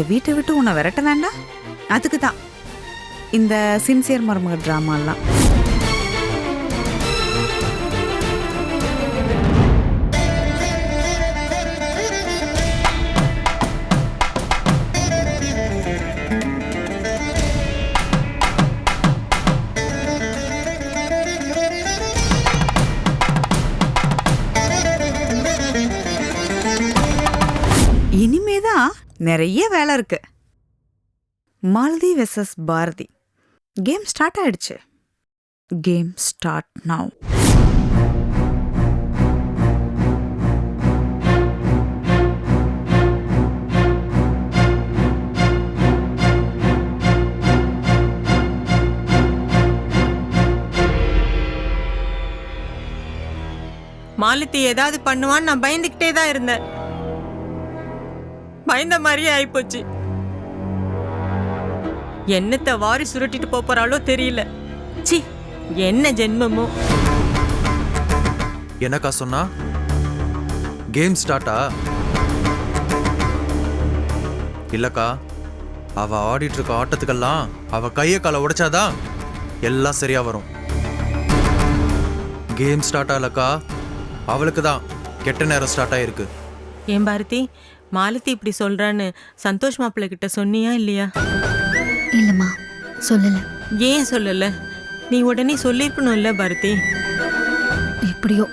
இந்த வீட்டை விட்டு உன்னை விரட்ட வேண்டாம். அதுக்கு தான் இந்த சின்சியர் மருமக ட்ராமாலாம் நிறைய வேலை இருக்கு. Malathi versus Bharathi. Game start ஆயிடுச்சு. கேம் ஸ்டார்ட் நவ் மாலத்தி ஏதாவது பண்ணுவான்னு நான் பயந்துக்கிட்டே தான் இருந்தேன். பயந்த மாதிரியே ஆயிப்போச்சு. என்னத்த வாரி சுருட்டிட்டு போறாளோ தெரியல. சி என்ன ஜென்மமோ. என்னக்கா சொன்னா? கேம் ஸ்டார்ட்டா? இல்லக்கா அவ ஆடிட்டு இருக்க ஆட்டத்துக்கெல்லாம் அவ கையை காலை உடைச்சாதான் எல்லாம் சரியா வரும். கேம் ஸ்டார்ட் ஆகலக்கா. அவளுக்கு தான் கெட்ட நேரம் ஸ்டார்ட் ஆயிருக்கு. ஏன் பாரதி மாலத்தி இப்படி சொல்றான்னு சந்தோஷ் மாப்பிள்ளை கிட்ட சொன்னியா இல்லையா? இல்லம்மா சொல்லல. ஏன் சொல்லல? நீ உடனே சொல்லிருக்கணும்ல பாரதி? எப்படியோ.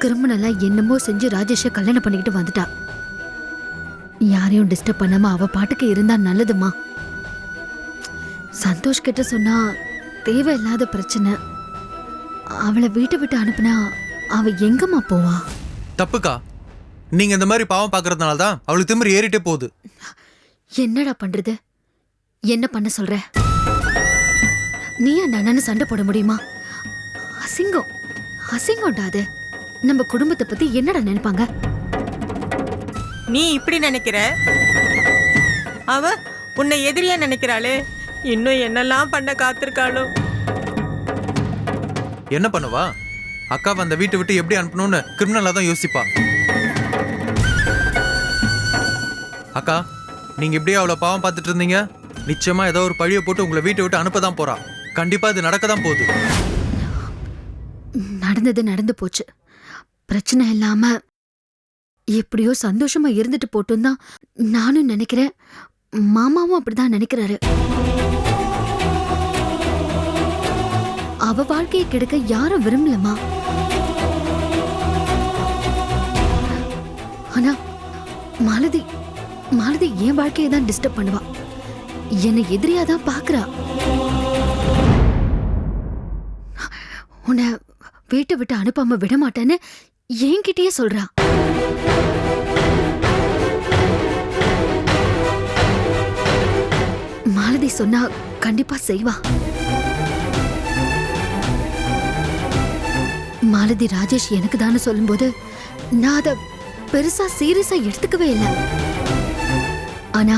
கிரிமினலா என்னமோ செஞ்சு ராஜேஷை கல்யாணம் பண்ணிக்கிட்டு வந்துட்டா. யாரையும் டிஸ்டர்ப் பண்ணாம அவ பாட்டுக்கு இருந்தா நல்லதுமா சந்தோஷ் கிட்ட சொன்னா தேவையில்லாத பிரச்சனை. அவளை வீட்டை விட்டு அனுப்புனா அவ எங்கம்மா போவா? தப்புக்கா? நீங்க இந்த மாதிரி பாவம் பார்க்கறதுனால தான் அவளுக்கு திமிரு ஏறிட்டே போகுது. என்னடா பண்றது? என்ன பண்ண சொல்ற? நீயா நானு சண்டை போட முடியுமா? அசிங்கம். அசிங்கம்டா அது. நம்ம குடும்பத்தை பத்தி என்னடா நினைப்பாங்க? நீ இப்படி நினைக்கிற? அவ உன்னை எதிரியா நினைக்கிறாளே. இன்னும் என்னெல்லாம் பண்ண காத்திருக்காளோ? என்ன பண்ணுவா? அக்கா அந்த வீட்டை விட்டு எப்படி அனுப்பணும்னு கிரிமினலா தான் யோசிப்பா. அக்கா நீங்கள் இப்படியே அவ்வளோ பாவம் பார்த்துட்டு இருந்தீங்க. நிச்சயமாக ஏதோ ஒரு பழியை போட்டு உங்களை வீட்டை விட்டு அனுப்ப தான் போறா. கண்டிப்பாக இது நடக்க தான் போகுது. நடந்தது நடந்து போச்சு. பிரச்சனை இல்லாமல் எப்படியோ சந்தோஷமா இருந்துட்டு போட்டும் தான் நானும் நினைக்கிறேன் மாமாவும் அப்படிதான் நினைக்கிறாரு. அவ வாழ்க்கையை கெடுக்க யாரும் விரும்பலமா ஆனா மாலதி மாலதி என் வாழ்க்கையை தான் டிஸ்டர்ப் பண்ணுவா. என்னை எதிரியா தான் பாக்குறா உன்னை வீட்டை விட்டு அனுப்பாம விட மாட்டேன்னு என்கிட்டயே சொல்றா. மாலதி சொன்னா கண்டிப்பா செய்வா. மாலதி ராஜேஷ் எனக்கு தானே சொல்லும்போது நான் அதை பெருசா சீரியஸா எடுத்துக்கவே இல்லை. ஆனா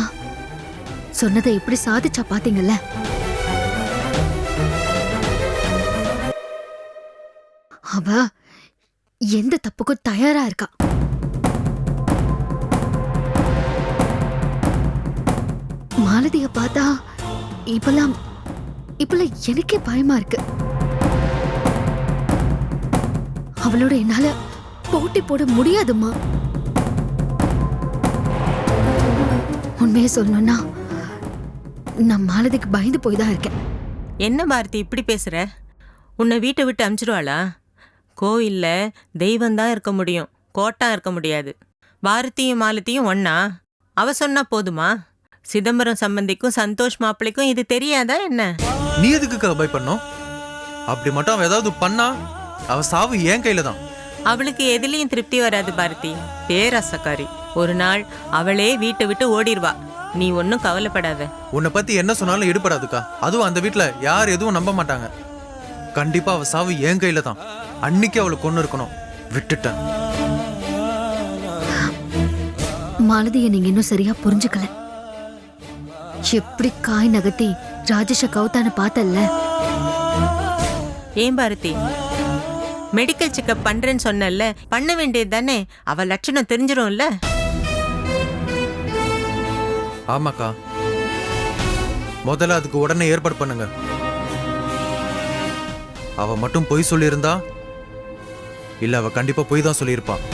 சொன்னதை எப்படி சாதிச்சா பாத்தீங்கல்ல? அவ எந்த தப்புக்கும் தயாரா இருக்கா? மாலதிய பார்த்தா இப்பெல்லாம் இப்பெல்லாம் எனக்கே பயமா இருக்கு. அவளோட என்னால போட்டி போட முடியாதும்மா. உண்மையை சொல்லணும்னா நான் மாலதிக்கு பயந்து போய் தான் இருக்கேன். என்ன பாரதி இப்படி பேசுற? உன்னை வீட்டை விட்டு அனுப்பிச்சிடுவாளா கோயில்ல தெய்வம் தான் இருக்க முடியும் கோட்டா இருக்க முடியாது. பாரதியும் மாலத்தியும் ஒண்ணா? அவ சொன்னா போதுமா? சிதம்பரம் சம்பந்திக்கும் சந்தோஷ் மாப்பிள்ளைக்கும் இது தெரியாதா என்ன? நீ எதுக்கு பை பண்ணோம்? அப்படி மட்டும் அவ ஏதாவது பண்ணா அவ சாவு என் கையில தான். அவளுக்கு எதுலயும் திருப்தி வராது பாரதி. பேராசக்காரி. ஒரு நாள் அவளே வீட்டை விட்டு ஓடிடுவா. நீ ஒன்றும் கவலைப்படாத. உன்னை பத்தி என்ன சொன்னாலும் எடுபடாதுக்கா. அதுவும் அந்த வீட்ல யார் எதுவும் நம்ப மாட்டாங்க. கண்டிப்பா அவ சாவு என் கையில தான். அன்னைக்கு அவளை கொண்டு இருக்கணும். விட்டுட்டேன். மாலதியை நீங்க இன்னும் சரியா புரிஞ்சுக்கல. எப்படி காய் நகர்த்தி ராஜேஷ கௌதான பார்த்தல்ல? ஏன் பாரதி? மெடிக்கல் செக்கப் பண்றேன்னு சொன்னல பண்ண வேண்டியது தானே? அவ லட்சணம் தெரிஞ்சிரும்ல? ஆமாக்கா. முதல்ல அதுக்கு உடனே ஏற்பாடு பண்ணுங்க. அவ மட்டும் பொய் சொல்லியிருந்தா இல்ல அவ கண்டிப்பா பொய் தான் சொல்லியிருப்பான்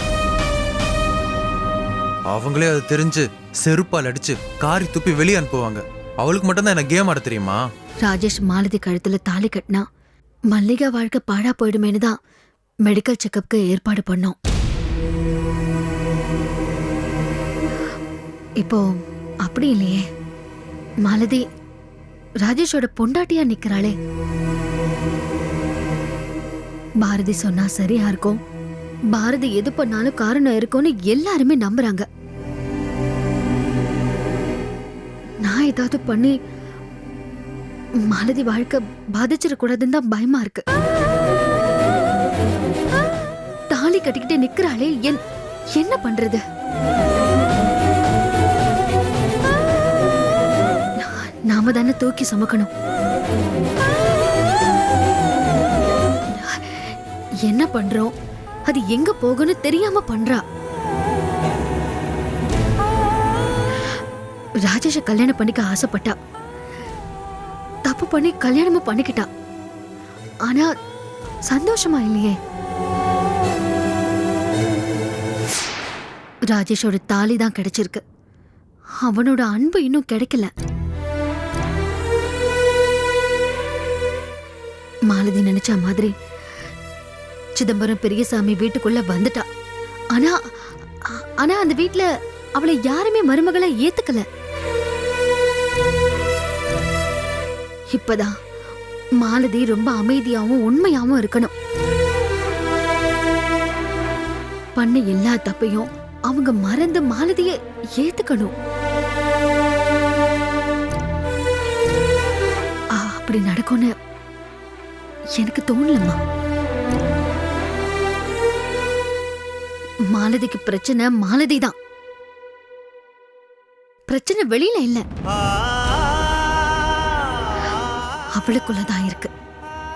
அவங்களே அது தெரிஞ்சு செருப்பால் அடிச்சு காரி துப்பி வெளியே அனுப்புவாங்க. அவளுக்கு மட்டும்தான் என்ன கேம் ஆட தெரியுமா? ராஜேஷ் மாலதி கழுத்துல தாலி கட்டினா மல்லிகா வாழ்க்கை பாழா போயிடுமேனு தான் மெடிக்கல் செக்கப்க்கு ஏற்பாடு பண்ணோம். இப்போ அப்படி இல்லையே. மாலதி ராஜேஷோட பொண்டாட்டியா நிக்கிறாளே. பாரதி சொன்னா சரியா இருக்கும். பாரதி எது பண்ணாலும் காரணம் இருக்கும்னு எல்லாருமே நம்புறாங்க. நான் ஏதாவது பண்ணி மாலதி வாழ்க்கை பாதிச்சிடக்கூடாதுன்னு தான் பயமா இருக்கு. தாலி கட்டிக்கிட்டே நிக்கிறாளே என் என்ன பண்றது? நாம தானே தூக்கி சுமக்கணும். என்ன பண்றோம்? அது எங்க போகணும்னு தெரியாம பண்றா. ராஜேஷ கல்யாணம் பண்ணிக்க ஆசைப்பட்டா. தப்பு பண்ணி கல்யாணமும் பண்ணிக்கிட்டா. ஆனா சந்தோஷமா இல்லையே? ராஜேஷோட தாலி தான் கிடைச்சிருக்கு. அவனோட அன்பு இன்னும் கிடைக்கல. மாலதி நினைச்ச மாதிரி. சிதம்பரம் பெரியசாமி வீட்டுக்குள்ள வந்துட்டா. ஆனா ஆனா அந்த வீட்டுல அவளை யாருமே மருமகளை ஏத்துக்கல. இப்பதான் மாலதி ரொம்ப அமைதியாவும் உண்மையாவும் இருக்கணும். பண்ண எல்லா தப்பையும் அவங்க மறந்து மாலதிய ஏத்துக்கணும். அப்படி நடக்கும்னு எனக்கு தோணலம்மா. மாலதிக்கு பிரச்சனை மாலதி தான். பிரச்சனை வெளியில இல்ல. அவளுக்குள்ளதான் இருக்கு.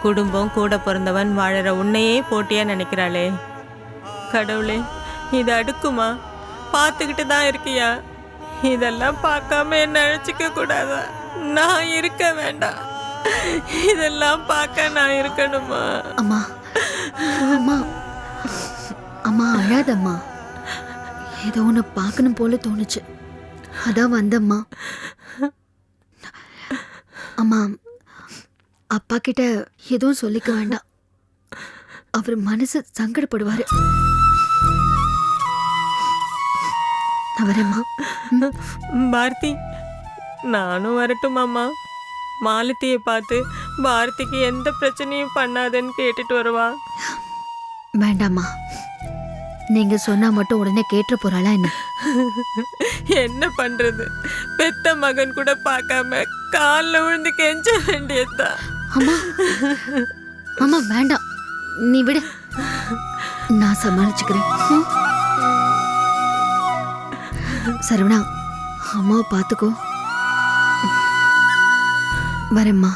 குடும்பம் கூட பிறந்தவன் வாழற உன்னையே போட்டியா நினைக்கிறாளே. கடவுளே இது அடுக்குமா? பார்த்துக்கிட்டு தான் இருக்கியா? இதெல்லாம் பார்க்காம என்ன அழைச்சிக்க கூடாதா? நான் இருக்க வேண்டாம். இதெல்லாம் பார்க்க நான் இருக்கணுமா? அம்மா அம்மா அம்மா அழாதம்மா. ஏதோ ஒன்று பார்க்கணும் போல தோணுச்சு. அதான் வந்தம்மா. அம்மா அப்பா கிட்ட எதுவும் சொல்லிக்க வேண்டாம். அவர் மனசு சங்கடப்படுவாரு. நான் வரேம்மா. பாரதி நானும் வரட்டுமாம்மா? மாலத்தியை பார்த்து பாரதிக்கு எந்த பிரச்சனையும் பண்ணாதேன்னு கேட்டுட்டு வருவா. வேண்டாம்மா. நீங்க சொன்னா மட்டும் உடனே கேட்டுற போறாளா என்ன? என்ன பண்றது? பெத்த மகன் கூட பார்க்காம காலில் விழுந்து கெஞ்ச வேண்டியதுதான். அம்மா அம்மா வேண்டாம். நீ விடு. நான் சமாளிச்சுக்கிறேன். ம்? சரவணா அம்மாவை பார்த்துக்கோ. வரேம்மா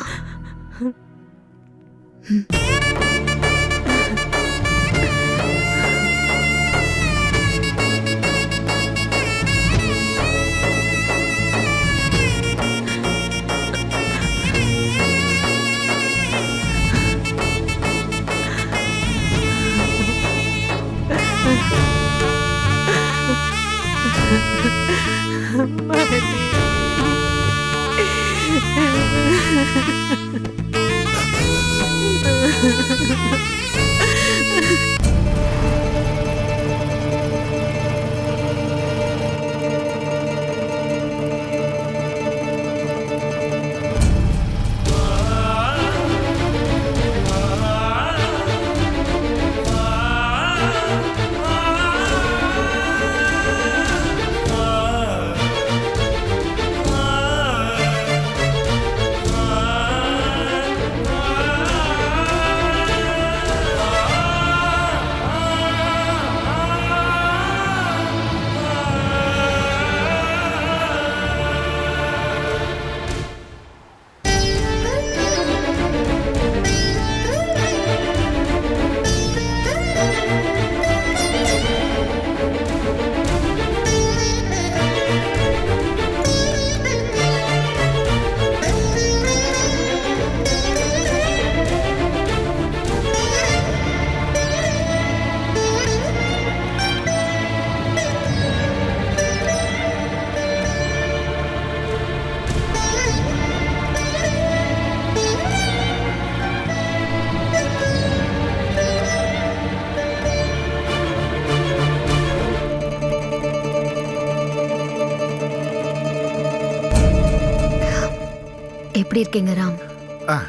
எப்படி இருக்கீங்க ராம். ஆ.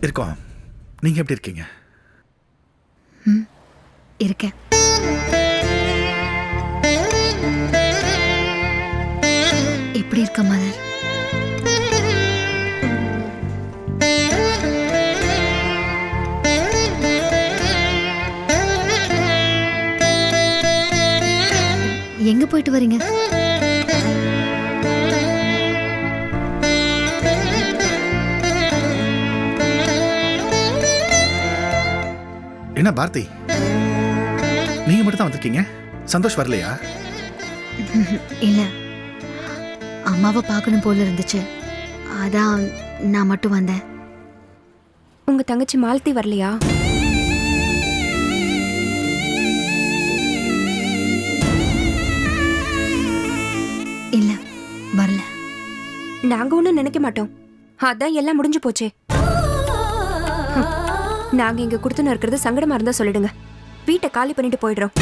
இருக்கோம். நீங்க எப்படி இருக்கீங்க? ம் இருக்கேன். எப்படி இருக்க மலர்? எங்க போயிட்டு வரீங்க? என்ன பாரதி? நீங்க மட்டும் தான் வந்திருக்கீங்க? சந்தோஷ் வரலையா? இல்ல. அம்மாவை பார்க்கணும் போல இருந்துச்சு. அதான் நான் மட்டும் வந்தேன். உங்க தங்கச்சி மாலத்தி வரலையா? இல்ல வரல. நாங்க ஒண்ணும் நினைக்க மாட்டோம். அதான் எல்லாம் முடிஞ்சு போச்சே. நாங்க இங்க கொடுத்துன்னு இருக்கிறது சங்கடமா இருந்தா சொல்லிடுங்க. வீட்டை காலி பண்ணிட்டு போயிடுறோம்.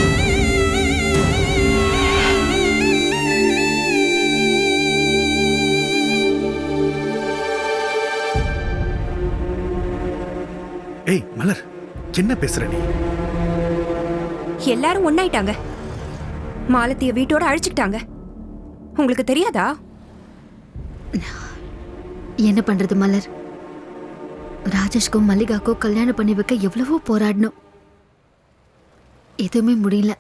ஏய் மலர் என்ன பேசுற நீ? எல்லாரும் ஒன்னாயிட்டாங்க. மாலத்திய வீட்டோட அழிச்சுக்கிட்டாங்க. உங்களுக்கு தெரியாதா? என்ன பண்றது மலர்? ராஜேஷ்க்கும் மல்லிகாக்கும் கல்யாணம் பண்ணி வைக்க எவ்வளவோ போராடணும். எதுவுமே முடியல.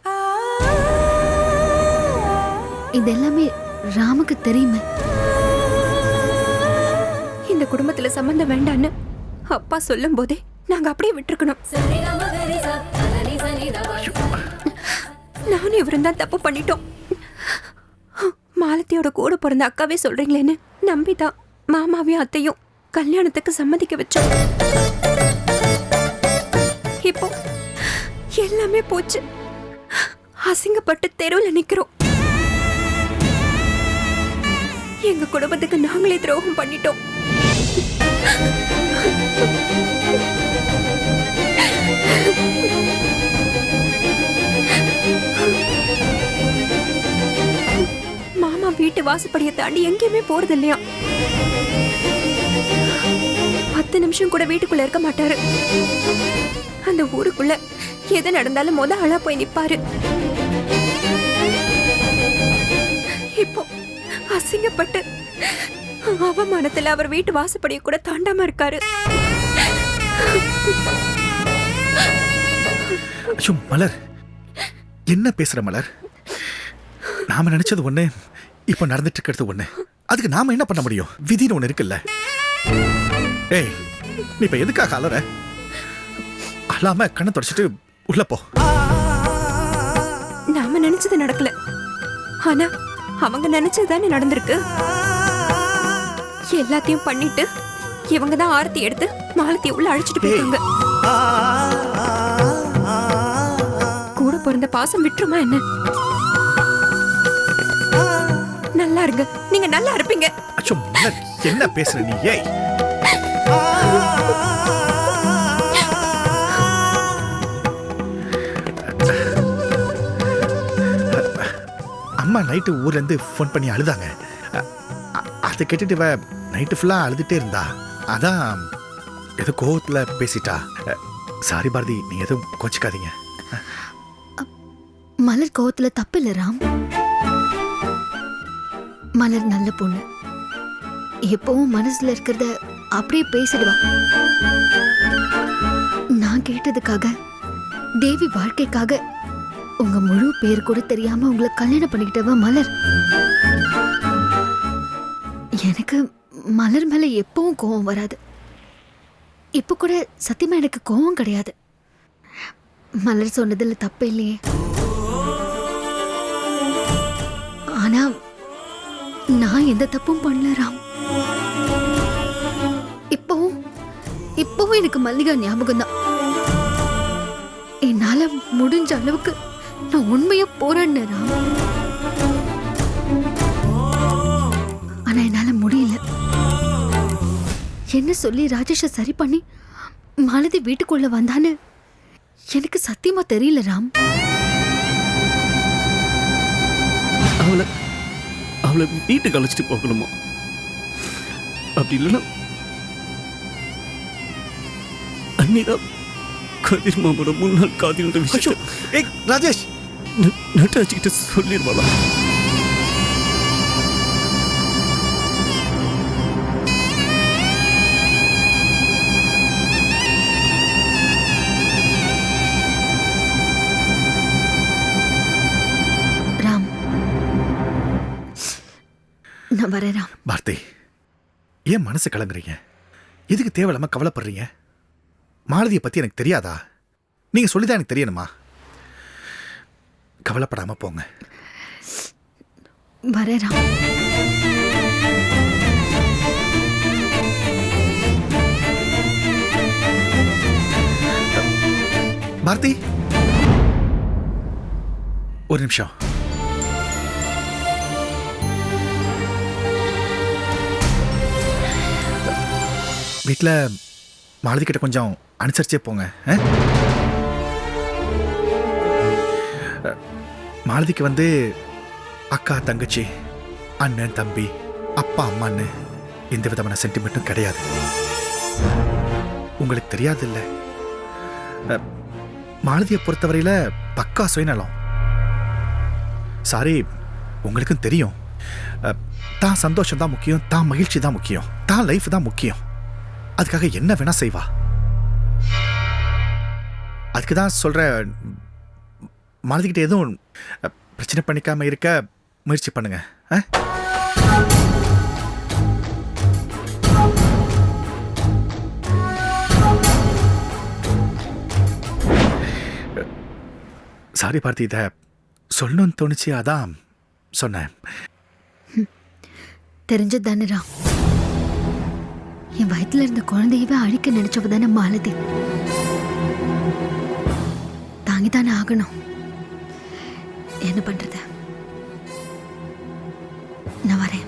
இது எல்லாமே ராமுக்கு தெரியுமே. இந்த குடும்பத்துல சம்பந்தம் வேண்டான்னு அப்பா சொல்லும் போதே நாங்க அப்படியே விட்டுருக்கணும். நானும் இவரும் தான் தப்பு பண்ணிட்டோம். மாலத்தியோட கூட பிறந்த அக்காவே சொல்றீங்களேன்னு நம்பிதான். மாமாவையும் அத்தையும். கல்யாணத்துக்கு சம்மதிக்க வச்சோம். இப்போ எல்லாமே போச்சு. அசிங்கப்பட்டு தெருவில் நிற்கிறோம் எங்க குடும்பத்துக்கு நாங்களே துரோகம் பண்ணிட்டோம். மாமா வீட்டு வாசப்படியை தாண்டி எங்கேயுமே போறது இல்லையா பத்து நிமிஷம் கூட வீட்டுக்குள்ள இருக்க மாட்டாரு. அந்த ஊருக்குள்ள எது நடந்தாலும் முத ஆளா போய் நிப்பாரு. இப்போ அசிங்கப்பட்டு அவமானத்துல அவர் வீட்டு வாசப்படியை கூட தாண்டாம இருக்காரு. ஐயோ மலர். என்ன பேசுற மலர்? நாம நினைச்சது ஒண்ணு இப்ப நடந்துட்டு இருக்கிறது ஒண்ணு. அதுக்கு நாம என்ன பண்ண முடியும்? விதின்னு ஒண்ணு இருக்குல்ல. ஏய் நீ இப்ப எதுக்காக அலற? அழாம கண்ணை தொடச்சிட்டு உள்ள போ. நாம நினைச்சது நடக்கல. ஆனா அவங்க நினைச்சது தானே நடந்திருக்கு. எல்லாத்தையும் பண்ணிட்டு இவங்க தான் ஆரத்தி எடுத்து மாலத்தி உள்ள அழைச்சிட்டு போயிருக்காங்க கூட பிறந்த பாசம் விட்டுருமா என்ன? நல்லா இருங்க. நீங்க நல்லா இருப்பீங்க. அச்சோ மலர் என்ன பேசுற நீ? ஏய். அம்மா நைட்டு ஊர்ல இருந்து ஃபோன் பண்ணி அழுதாங்க. அதை கேட்டுட்டு இவ நைட்டு ஃபுல்லா அழுதுட்டே இருந்தா. அதான் ஏதோ கோவத்துல பேசிட்டா. சாரி பாரதி நீ எதுவும் கோச்சிக்காதீங்க. மலர் கோவத்துல தப்பு இல்ல ராம். மலர் நல்ல பொண்ணு. எப்பவும் மனசுல இருக்கிறத அப்படியே பேசிடுவா. நான் கேட்டதுக்காக தேவி வாழ்க்கைக்காக உங்க முழு பேர் கூட தெரியாம உங்களை கல்யாணம் பண்ணிக்கிட்டவ மலர்? எனக்கு மலர் மேல எப்பவும் கோவம் வராது. இப்ப கூட சத்தியமா எனக்கு கோவம் கிடையாது. மலர் சொன்னதுல தப்பு இல்லையே. நான் எந்த தப்பும் பண்ணல ராம். இப்பவும் இப்பவும் எனக்கு மல்லிகா ஞாபகம் தான் என்னால முடிஞ்ச அளவுக்கு நான் உண்மையா போராடினேன் ராம். ஆனா என்னால முடியல. என்ன சொல்லி ராஜேஷ சரி பண்ணி மாலதி வீட்டுக்குள்ள வந்தான்னு எனக்கு சத்தியமா தெரியல ராம். அவளை அவளை வீட்டுக்கு அழைச்சிட்டு போகணுமா? அப்படி இல்லைன்னா அன்னிதான் கதிர் மாமோட முன்னாள் காதலின்ற விஷயம் ராஜேஷ்! நட்டாச்சிக்கிட்ட சொல்லிடுவாளா நான் வரேன் பாரதி ஏன் மனசு கலங்குறீங்க? எதுக்கு தேவையில்லாம கவலைப்படுறீங்க? மாலதியை பத்தி எனக்கு தெரியாதா? நீங்க சொல்லிதான் எனக்கு தெரியணுமா? கவலைப்படாம போங்க. வரேன் ராம். பாரதி ஒரு நிமிஷம். வீட்டில் மாலதி கிட்ட கொஞ்சம் அனுசரிச்சே போங்க ஆ? மாலதிக்கு வந்து அக்கா தங்கச்சி அண்ணன் தம்பி அப்பா அம்மான்னு எந்த விதமான சென்டிமெண்ட்டும் கிடையாது. உங்களுக்கு தெரியாது இல்லை மாலதியை பொறுத்தவரையில் பக்கா சுயநலம். சாரி உங்களுக்கும் தெரியும். தான் சந்தோஷம் தான் முக்கியம் தான் மகிழ்ச்சி தான் முக்கியம் தான் லைஃப் தான் முக்கியம். அதுக்காக என்ன வேணா செய்வா. அதுக்கு தான் சொல்ற மாலதிக்கிட்ட எதுவும் பிரச்சனை பண்ணிக்காம இருக்க முயற்சி பண்ணுங்க. ஆ? சாரி பார்த்தி இதை சொல்லணும்னு தோணுச்சு அதான் சொன்னேன். தெரிஞ்சது தானேரா என் வயித்துல இருந்த குழந்தையவே அழிக்க நினைச்சவ தானே மாலதி? தாங்கி தானே ஆகணும். என்ன பண்றது? நான் வரேன்.